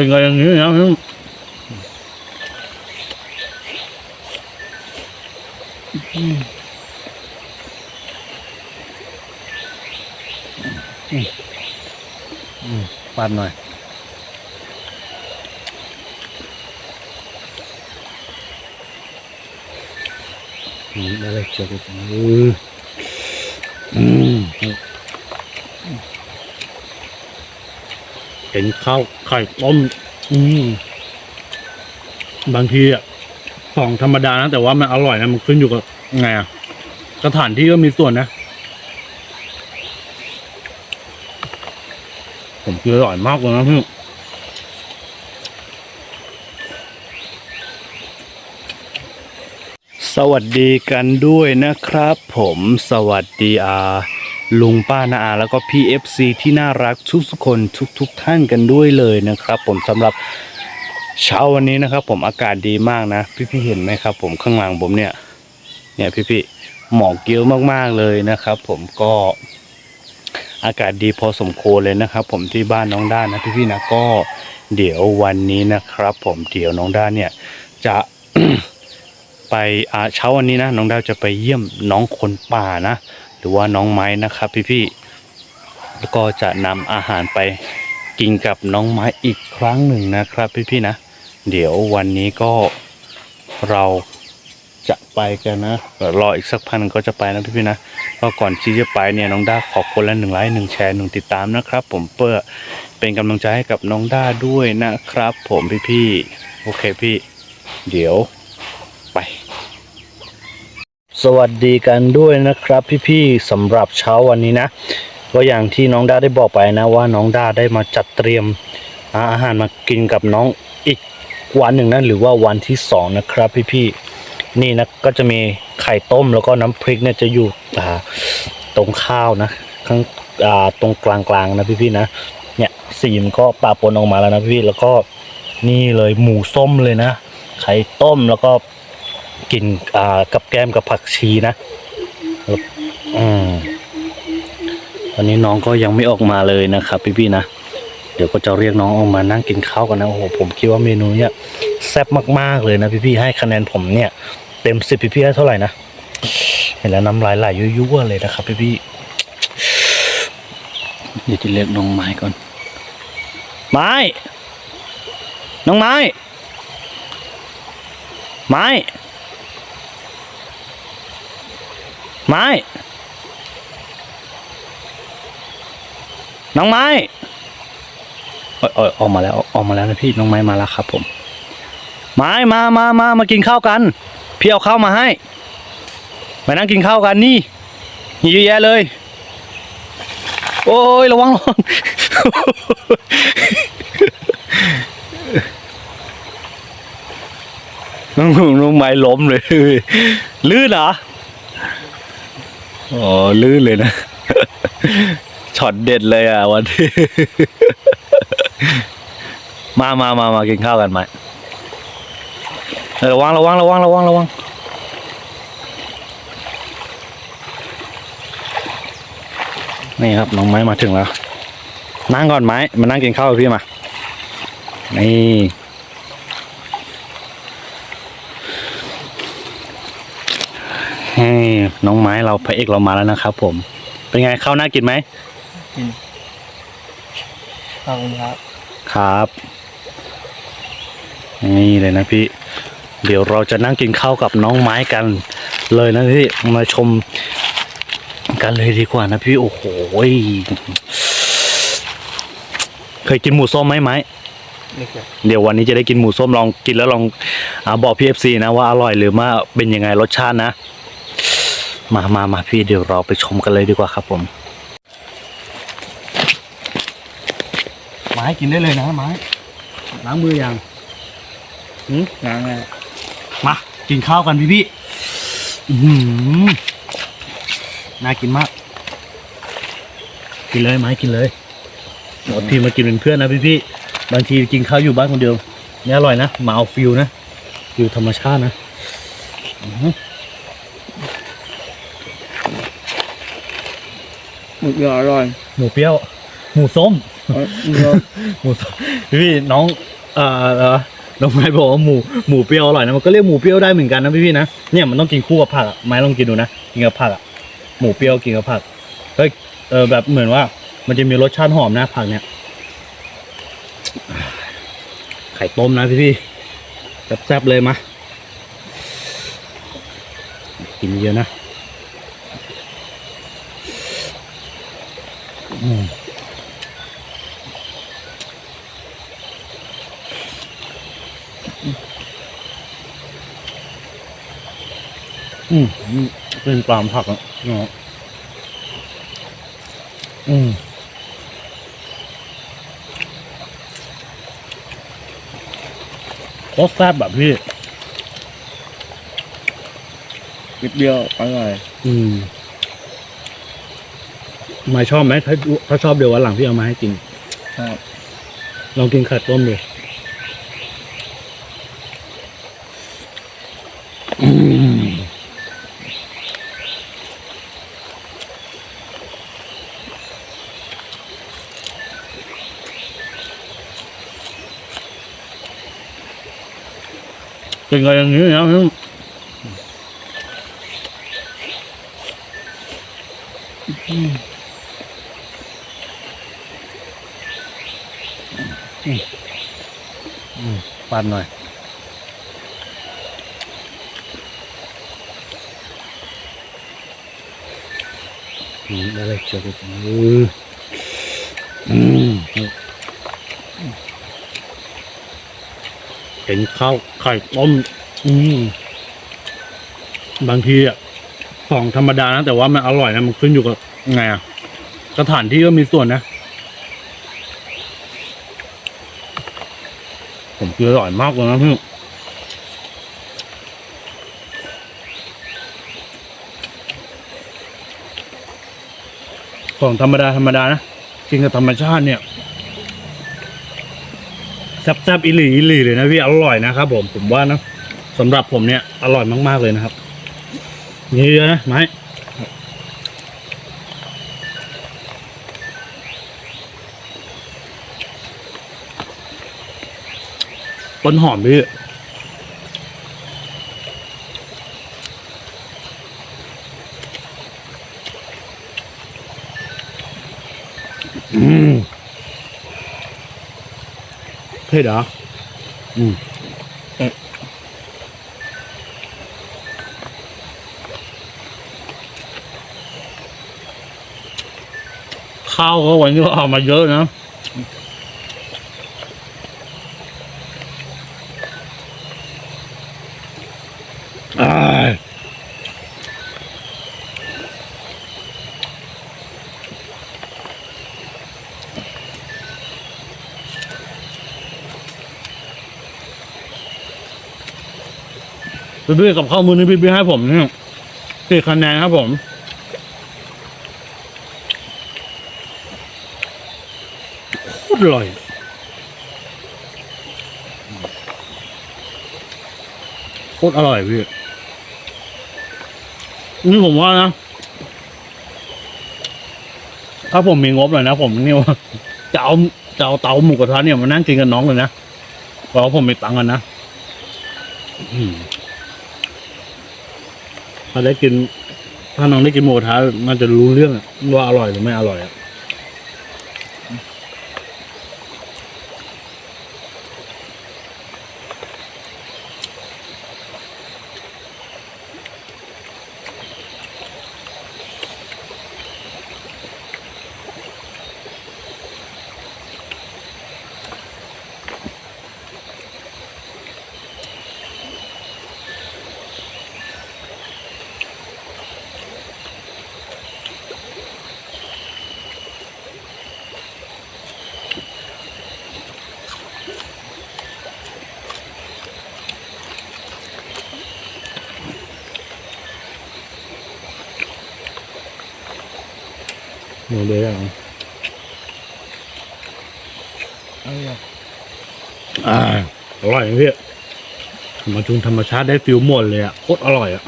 กินกันอย่างนี้นะปาดหน่อยอืมอะไรเจอกันอืมอืม ห็นข้าวไข่ต้ม อืม บางทีอะของธรรมดานะ แต่ว่ามันอร่อยนะ มันขึ้นอยู่กับไงอะสถานที่ก็มีส่วนนะ ผมกินอร่อยมากเลยนะพี่สวัสดีกันด้วยนะครับผมสวัสดีอา ลุงป้านาอาแล้วก็พี่เอฟซีที่น่ารักทุกๆคนทุกๆทท่านกันด้วยเลยนะครับ ผมสำหรับเช้าวันนี้นะครับ ผมอากาศดีมากนะ พี่ๆเห็นไหมครับ ผมข้างหลังผมเนี่ย เนี่ยพี่ๆหมอกเยอะมากๆเลยนะครับ ผมก็อากาศดีพอสมควรเลยนะครับ ผมที่บ้านน้องด้านนะพี่ๆนะก็เดี๋ยววันนี้นะครับ ผมเดี๋ยวน้องด้านเนี่ย จะไปอาเช้าวันนี้นะน้องดาวจะไปเยี่ยมน้องคนป่านะ หรือว่าน้องไม้นะครับพี่ๆแล้วก็จะนำอาหารไปกินกับน้องไม้อีกครั้งหนึ่งนะครับพี่ๆนะ เดี๋ยววันนี้ก็เราจะไปกันนะรออีกสักพันก็จะไปนะพี่ๆนะก็ก่อนที่จะไปเนี่ยน้องด้าขอคนละหนึ่งไลค์หนึ่งแชร์หนึ่งติดตามนะครับ ผมเพื่อเป็นกำลังใจให้กับน้องด้าด้วยนะครับ ผมพี่ๆโอเคพี่ เดี๋ยว สวัสดีกันด้วยนะครับ พี่ๆสำหรับเช้าวันนี้นะ ก็อย่างที่น้องด้าได้บอกไปนะว่าน้องด้าได้มาจัดเตรียมอาหารมากินกับน้องอีกวันหนึ่งนะหรือว่าวันที่สองนะครับ พี่ๆนี่นะก็จะมีไข่ต้มแล้วก็น้ำพริกเนี่ยจะอยู่อ่าตรงข้าวนะข้างาตรงกลางๆนะพี่ๆนะเนี่ยสีมันก็ปะปนออกมาแล้วนะพี่ๆแล้วก็นี่เลยหมูส้มเลยนะไข่ต้มแล้วก็ กินอ่ากับแกล้มกับผักชีนะแล้วอืมตอนนี้น้องก็ยังไม่ออกมาเลยนะครับ พี่ๆนะเดี๋ยวก็จะเรียกน้องออกมานั่งกินข้าวกันนะโอ้โหผมคิดว่าเมนูเนี้ยแซ่บมากๆเลยนะพี่ๆให้คะแนนผมเนี่ย เต็มสิบพี่ๆให้เท่าไหร่นะเห็นแล้วน้ำลายไหลยั่วๆเลยนะครับพี่ๆเดี๋ยวจะเรียกน้องไม้ก่อน ไม้ น้องไม้ ไม้ ไม้ น้องไม้เอยเอยออกมาแล้วออกมาแล้วนะพี่น้องไม้มาแล้วครับ ผม ไม้มามามามากินข้าวกันพี่เอาข้าวมาให้มานั่งกินข้าวกันนี่เยอะแยะเลย โอ้ยระวังระวังน้องน้องไม้ล้มเลยลื่นเหรอ อ๋อลื่นเลยนะช็อตเด็ดเลยอะวันที่มามามามากินข้าวกันไหมระวังระวังระวังระวังระวังนี่ครับน้องไม้มาถึงแล้ว นั่งก่อนไหมมานั่งกินข้าวพี่มา นี่ ให้ น้องไม้เราพระเอกเรามาแล้วนะครับ ผม เป็นไงข้าวน่ากินไหมขอบคุณครับ ครับ นี่เลยนะพี่ เดี๋ยวเราจะนั่งกินข้าวกับน้องไม้กัน เลยนะพี่มาชม กันเลยดีกว่านะพี่โอ้โหยเคยกินหมูส้มไหมไม้นี่คือเดี๋ยววันนี้จะได้กินหมูส้มลองกินแล้วลองอาบอกพี่เอฟซีนะว่าอร่อยหรือว่าเป็นยังไงรสชาตินะ มามามาพี่เดี๋ยวเราไปชมกันเลยดีกว่าครับผม ไม้กินได้เลยนะไม้ล้างมือยังหืมน้ำอะไรมากินข้าวกันพี่พี่อื้อหือน่ากินมาก กินเลยไม้กินเลยเดี๋ยวพี่มากินเป็นเพื่อนนะพี่พี่บางทีกินข้าวอยู่บ้านคนเดียวเนี่ยอร่อยนะมาเอาฟิลนะฟิลธรรมชาตินะอือ หือหมึกยออร่อยหมูเปรี้ยว หมูส้มเนื้อหมูสดพี่น้องเอ่อเอ่อน้องไม้บอกว่าหมูหมูเปรี้ยวอร่อยนะมันก็เรียกหมูเปรี้ยวได้เหมือนกันนะพี่พี่ๆนะเนี่ยมันต้องกินคู่กับผักอะไม้ลองกินดูนะกินกับผักอะหมูเปรี้ยวกินกับผักเฮ้ยเออแบบเหมือนว่า มันจะมีรสชาติหอมนะผักเนี่ยไข่ต้มนะพี่พี่ๆแซ่บๆเลยมากินเยอะนะ อืมอืมเป็นปลามผักอะเนาะอืมโคตรแซ่บแบบพี่นิดเดียวอร่อยอืม ไม่ชอบไหมถ้าถ้าชอบเดี๋ยววันหลังพี่เอามาให้กินชอบลองกินไข่ต้มดูอืมเป็นไงอย่างนี้นะพี่ ปันหน่อย อืมได้เลยเจอกันอือืมเห็นข้าวไข่ต้มอืมบางทีอะของธรรมดานะ แต่ว่ามันอร่อยนะ มันขึ้นอยู่กับไงอะสถานที่ก็มีส่วนนะ ผมกินอร่อยมากเลยนะพี่ของธรรมดาธรรมดานะกินกับธรรมชาติเนี่ยแซ่บๆอิหลีอิหลีเลยนะพี่อร่อยนะครับผมผมว่านะสำหรับผมเนี่ยอร่อยมากๆเลยนะครับนี่เยอะนะไม้ ต้นหอมพี่อืมเผ็ดเหรออืมเอ๊ะข้าวก็วันนี้ก็เอามาเยอะนะ พี่พี่กับข้าวมือนี้พี่พี่ให้ผมเนี่ยสี่คะแนนครับผมโคตรอร่อยโคตรอร่อยพี่นี่ผมว่านะถ้าผมมีงบหน่อยนะผมนี่ว่าจะเอาจะเอาเตาหมูกระทะเนี่ยมานั่งกินกับน้องเลยนะเพราะผมมีตังค์กันนะอืม ถ้าได้กิน ถ้าน้องได้กินหมูกระทะมันจะรู้เรื่องอะว่าอร่อยหรือไม่อร่อยอะ หมูเลยอะอร่อยอ่าอร่อยนะพี่มาชุนธรรมชาติได้ฟิลหมดเลยอะโคตรอร่อยอะ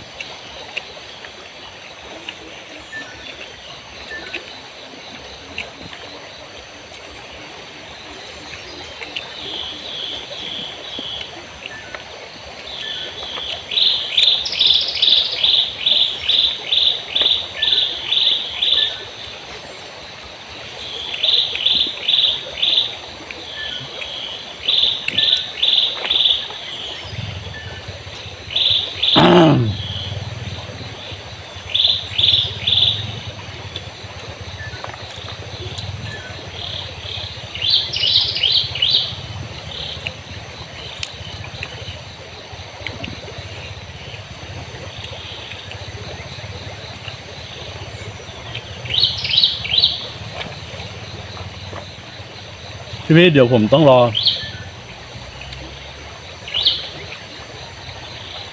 พี่พี่เดี๋ยวผมต้องรอ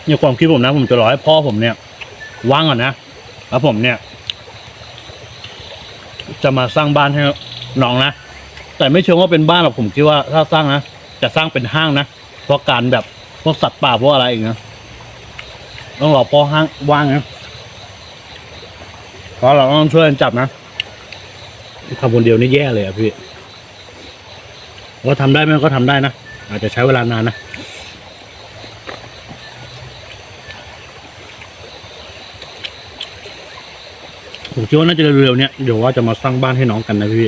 เนี่ยความคิดผมนะ ผมจะรอให้พ่อผมเนี่ยว่างก่อนนะแล้วผมเนี่ย จะมาสร้างบ้านให้น้องนะแต่ไม่เชิงว่าเป็นบ้านหรอกผมคิดว่าถ้าสร้างนะจะสร้างเป็นห้างนะเพราะการแบบพวกสัตว์ป่าพวกอะไรอีกนะต้องรอพ่อห้างว่างนะเพราะเราต้องช่วยกันจับนะทำคนเดียวนี่แย่เลยอะพี่ ว่าทำได้ไหมก็ทำได้นะ อาจจะใช้เวลานานนะผมคิดว่าน่าจะเร็วๆเนี้ยเดี๋ยวว่าจะมาสร้างบ้านให้น้องกันนะพี่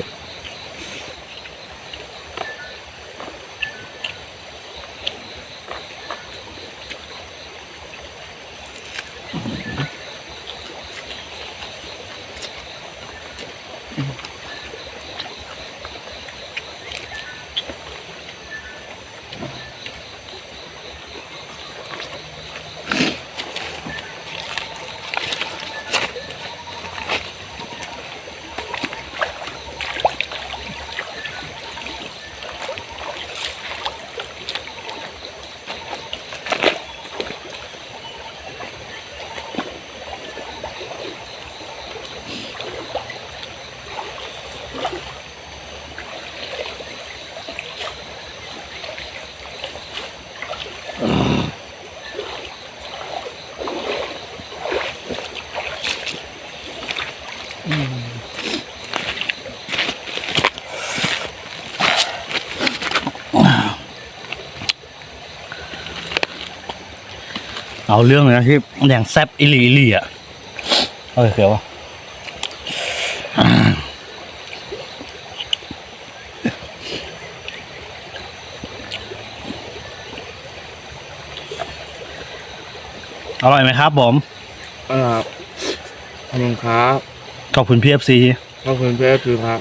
เอาเรื่องเลยนะที่แดงแซบอิลีอิลีอะเฮ้ยเขียวอะอร่อยไหมครับผม อ่าขอบคุณครับ ขอบคุณพีเอฟซีขอบคุณเพื่อนคือครับ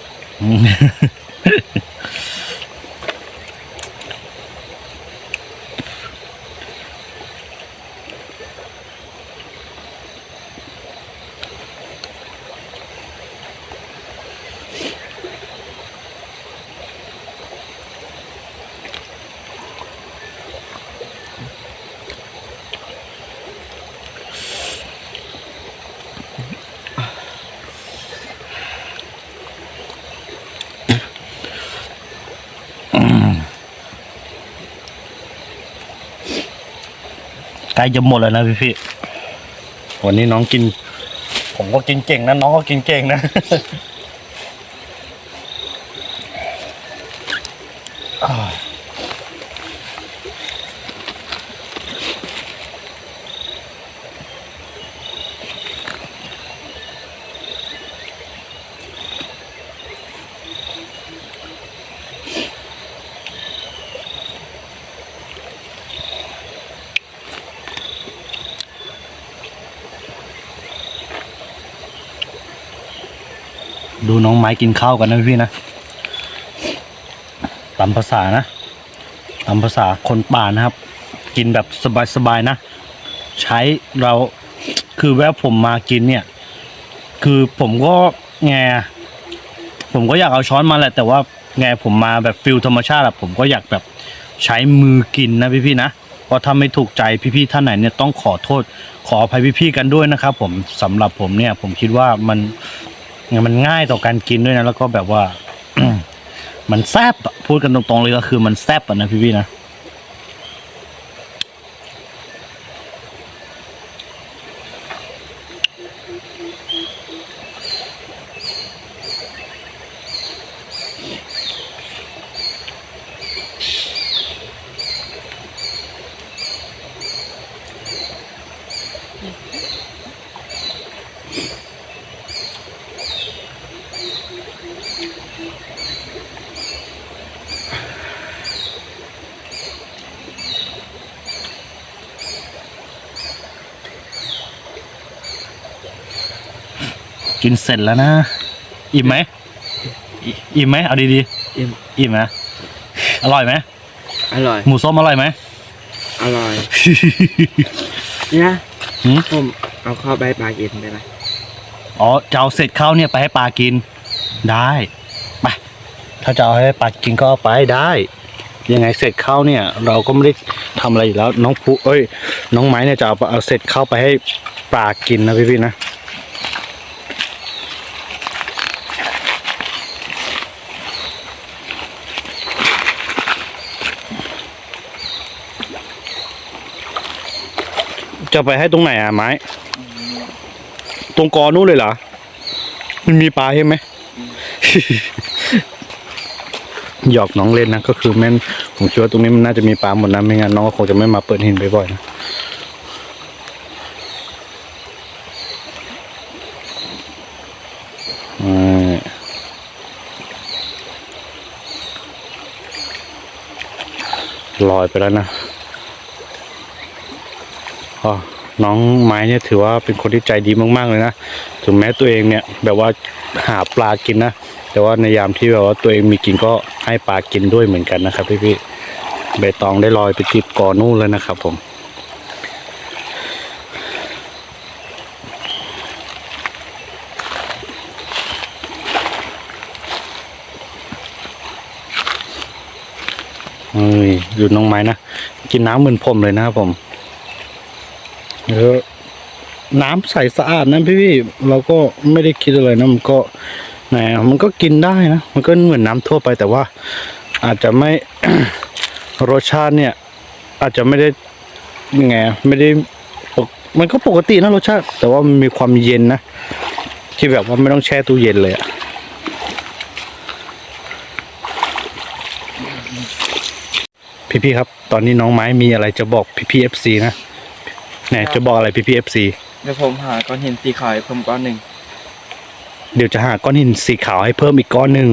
ใกล้จะหมดแล้วนะพี่พี่ๆวันนี้น้องกิน ผมก็กินเก่งนะน้องก็กินเก่งนะ น้องไม้กินข้าวกันนะพี่นะตามภาษานะตามภาษาคนป่านะครับ กินแบบสบายๆนะ ใช้เราคือแวะผมมากินเนี่ย คือผมก็แงผมก็อยากเอาช้อนมาแหละแต่ว่าไงผมมาแบบฟิลธรรมชาติอะผมก็อยากแบบใช้มือกินนะพี่ๆนะเพราะถ้าไม่ถูกใจพี่ๆท่านไหนเนี่ยต้องขอโทษขออภัยพี่ๆกันด้วยนะครับผมสำหรับผมเนี่ยผมคิดว่ามัน มันง่ายต่อการกินด้วยนะ แล้วก็แบบว่า มันแซบอะพูดกันตรงๆเลยก็คือมันแซบอะนะพี่พี่นะ กินเสร็จแล้วนะ อิ่มไหมอิอิ่มไหมเอาดีอิ่มๆอิ่มนะอร่อยไหมอร่อยหมูส้มอร่อยไหมอร่อยเนี่ยหืมผมเอาข้าวใบปลากินได้ไหมอ๋อจะเอาเสร็จข้าวเนี่ยไปให้ปลากิน ได้ไปถ้าจะเอาให้ปลากินก็เอาไปได้ ยังไงเสร็จข้าวเนี่ย เราก็ไม่ได้ทำอะไรอยู่แล้ว น้องผู้เอ้ย น้องไม้เนี่ยจะเอาเอาเสร็จข้าวไปให้ปลากินนะพี่พี่ๆนะ จะไปให้ตรงไหนอะไม้ ตรงกอนู้นเลยเหรอ มันมีปลาใช่ไหม หยอกน้องเล่นนะก็คือแม่นผมคิดว่าตรงนี้มันน่าจะมีปลาหมดนะไม่งั้นน้องก็คงจะไม่มาเปิดหินบ่อยๆนะลอยไปแล้วนะ น้องไม้เนี่ยถือว่าเป็นคนที่ใจดีมากๆเลยนะถึงแม้ตัวเองเนี่ยแบบว่าหาปลากินนะแต่ว่าในยามที่แบบว่าตัวเองมีกินก็ให้ปลากินด้วยเหมือนกันนะครับพี่พี่ๆใบตองได้ลอยไปติดกอนู่นแล้วนะครับ ผมเฮ้ยดูน้องไม้นะกินน้ำเหมือนผมเลยนะครับผม เออน้ำใสสะอาดนะพี่พี่เราก็ไม่ได้คิดอะไรนะมันก็แหมมันก็กินได้นะมันก็เหมือนน้ำทั่วไปแต่ว่า อาจจะไม่รสชาติเนี่ย อาจจะไม่ได้ยังไงไม่ได้มันก็ปกตินะรสชาติ แต่ว่ามันมีความเย็นนะที่แบบว่าไม่ต้องแช่ตู้เย็นเลยอะพี่ๆครับ ตอนนี้น้องไม้มีอะไรจะบอกพี่ๆเอฟซีนะ ไหนจะบอกอะไรพี่ๆเอฟซีเดี๋ยวผมหาก้อนหินสีขาวให้ผมก้อนหนึ่งเดี๋ยวจะหาก้อนหินสีขาวให้เพิ่มอีกก้อนหนึ่ง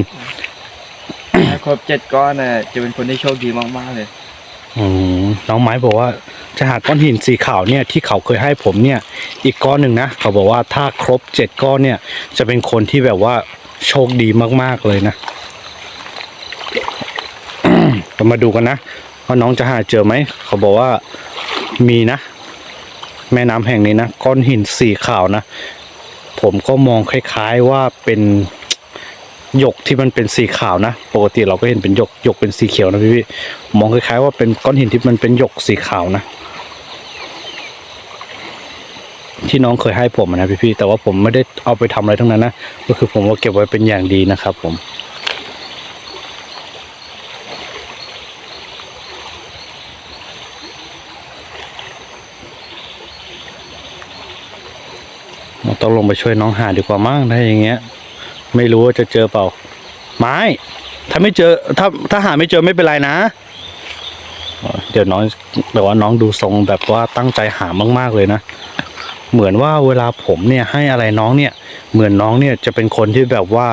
ถ้าครบเจ็ดก้อนน่ะจะเป็นคนที่โชคดีมากๆเลยอืมน้องไม้บอกว่าจะหาก้อนหินสีขาวเนี่ยที่เขาเคยให้ผมเนี่ย อีกก้อนหนึ่งนะเขาบอกว่าถ้าครบเจ็ดก้อนเนี่ย จะเป็นคนที่แบบว่าโชคดีมากๆเลยนะเรามาดูกันนะว่าน้องจะหาเจอไหมเขาบอกว่ามีนะ แม่น้ำแห่งนี้นะก้อนหินสีขาวนะ ผมก็มองคล้ายๆว่าเป็นหยกที่มันเป็นสีขาวนะ ปกติเราก็เห็นเป็นหยกหยกเป็นสีเขียวนะพี่พี่ๆมองคล้ายๆว่าเป็นก้อนหินที่มันเป็นหยกสีขาวนะ ที่น้องเคยให้ผมนะพี่พี่ๆแต่ว่าผมไม่ได้เอาไปทำอะไรทั้งนั้นนะก็คือผมว่าเก็บไว้เป็นอย่างดีนะครับผม ต้องลงไปช่วยน้องหาดีกว่ามั้งถ้าอย่างเงี้ย ไม่รู้ว่าจะเจอเปล่า ไม้ ถ้าไม่เจอ ถ้าถ้าหาไม่เจอไม่เป็นไรนะ เดี๋ยวน้องแบบว่าน้องดูทรงแบบว่าตั้งใจหามาก ๆเลยนะ เหมือนว่าเวลาผมเนี่ยให้อะไรน้องเนี่ย เหมือนน้องเนี่ยจะเป็นคนที่แบบว่า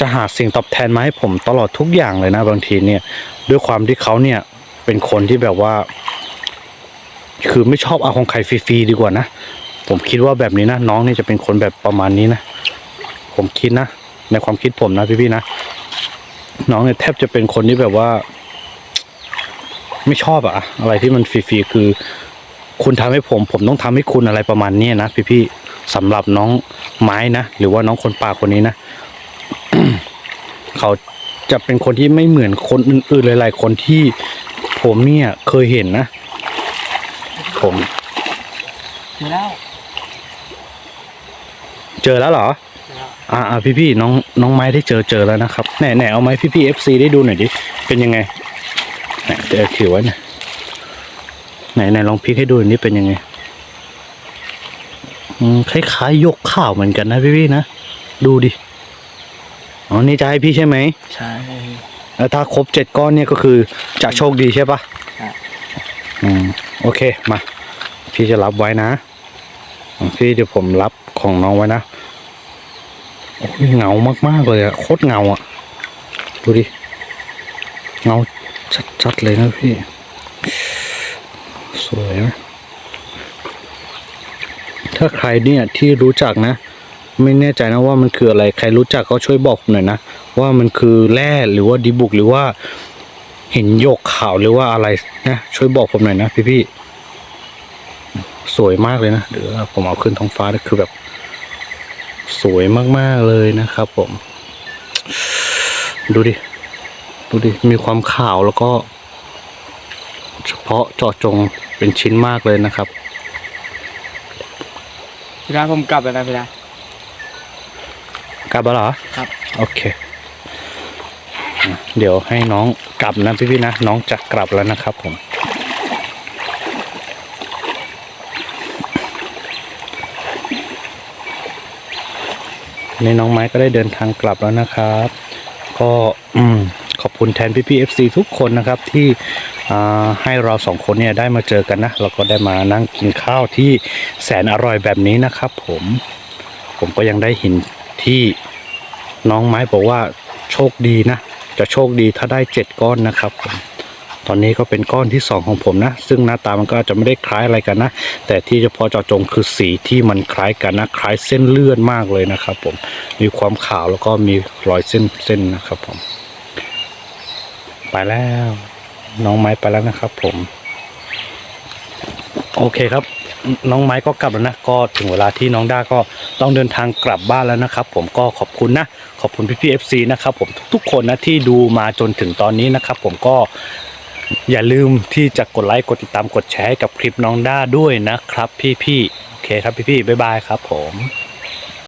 จะหาสิ่งตอบแทนมาให้ผมตลอดทุกอย่างเลยนะบางทีเนี่ย ด้วยความที่เขาเนี่ยเป็นคนที่แบบว่า คือไม่ชอบเอาของใครฟรีๆดีกว่านะ ผมคิดว่าแบบนี้นะ น้องนี่จะเป็นคนแบบประมาณนี้นะ ผมคิดนะ ในความคิดผมนะพี่ๆนะ น้องเนี่ยแทบจะเป็นคนที่แบบว่า ไม่ชอบอะอะไรที่มันฟรีๆคือ คุณทำให้ผม ผมต้องทำให้คุณอะไรประมาณนี้นะพี่ๆสำหรับน้องไม้นะหรือว่าน้องคนป่าคนนี้นะเขาจะเป็นคนที่ไม่เหมือนคนอื่นๆหลาย ๆ คนที่ผมเนี่ยเคยเห็นนะ ผม แล้ว เจอแล้วเหรอ อ่าอ่าพี่พี่ๆน้องน้องไม้ได้เจอเจอแล้วนะครับไหนไหนเอาไม้พี่พี่เอฟซีได้ดูหน่อยดิ เป็นยังไงไหนเดี๋ยวถือไว้หน่อยไหนไหนลองพลิกให้ดูหน่อยนี่เป็นยังไงอืมคล้ายๆยกข้าวเหมือนกันนะพี่พี่ๆนะ ดูดิ อ๋อ นี่จะให้พี่ใช่ไหมใช่แล้วถ้าครบเจ็ดก้อนเนี่ยก็คือจะโชคดีใช่ปะครับอืม โอเค มา พี่จะรับไว้นะอะพี่เดี๋ยวผมรับของน้องไว้นะโอ้ย เงามากๆเลยอะโคตรเงาอะดูดิ เงาชัดๆเลยนะพี่ สวยนะถ้าใครเนี่ยที่รู้จักนะ ไม่แน่ใจนะว่ามันคืออะไร ใครรู้จักก็ช่วยบอกหน่อยนะ ว่ามันคือแร่หรือว่าดีบุกหรือว่าเห็นหยกขาวหรือว่าอะไรนะ ช่วยบอกผมหน่อยนะพี่ๆสวยมากเลยนะเดี๋ยวผมเอาขึ้นท้องฟ้านี่คือแบบ สวยมากๆเลยนะครับผม ดูดิ ดูดิ มีความขาวแล้วก็ เฉพาะเจาะจงเป็นชิ้นมากเลยนะครับพี่ดาผมกลับแล้วนะพี่ดากลับแล้วเหรอ ครับ โอเคอะเดี๋ยวให้น้องกลับนะพี่ๆนะ น้องจะกลับแล้วนะครับผม ในน้องไม้ก็ได้เดินทางกลับแล้วนะครับ ก็ขอบคุณแทนพี่ๆ FC ทุกคนนะครับที่ให้เราสองคนเนี่ยได้มาเจอกันนะแล้วก็ได้มานั่งกินข้าวที่แสนอร่อยแบบนี้นะครับผมผมก็ยังได้เห็นที่น้องไม้บอกว่าโชคดีนะ จะโชคดีถ้าได้เจ็ดก้อนนะครับผม อนนี้ก็เป็นก้อนที่สองของผมนะ ซึ่งหน้าตามันก็อาจจะไม่ได้คล้ายอะไรกันนะ แต่ที่เฉพาะเจาะจงคือสีที่มันคล้ายกันนะ คล้ายเส้นเลือดมากเลยนะครับผม มีความขาวแล้วก็มีรอยเส้นเส้นนะครับผม ไปแล้ว น้องไม้ไปแล้วนะครับผม โอเคครับน้องไม้ก็กลับแล้วนะก็ถึงเวลาที่น้องด้าก็ต้องเดินทางกลับบ้านแล้วนะครับ ผมก็ขอบคุณนะ ขอบคุณพี่พีเอฟซีนะครับผมทุกๆคนนะที่ดูมาจนถึงตอนนี้นะครับ ผมก็ อย่าลืมที่จะกดไลค์กดติดตามกดแชร์ให้กับคลิปน้องด้าด้วยนะครับพี่ๆโอเคครับพี่ๆบ๊ายบายครับผม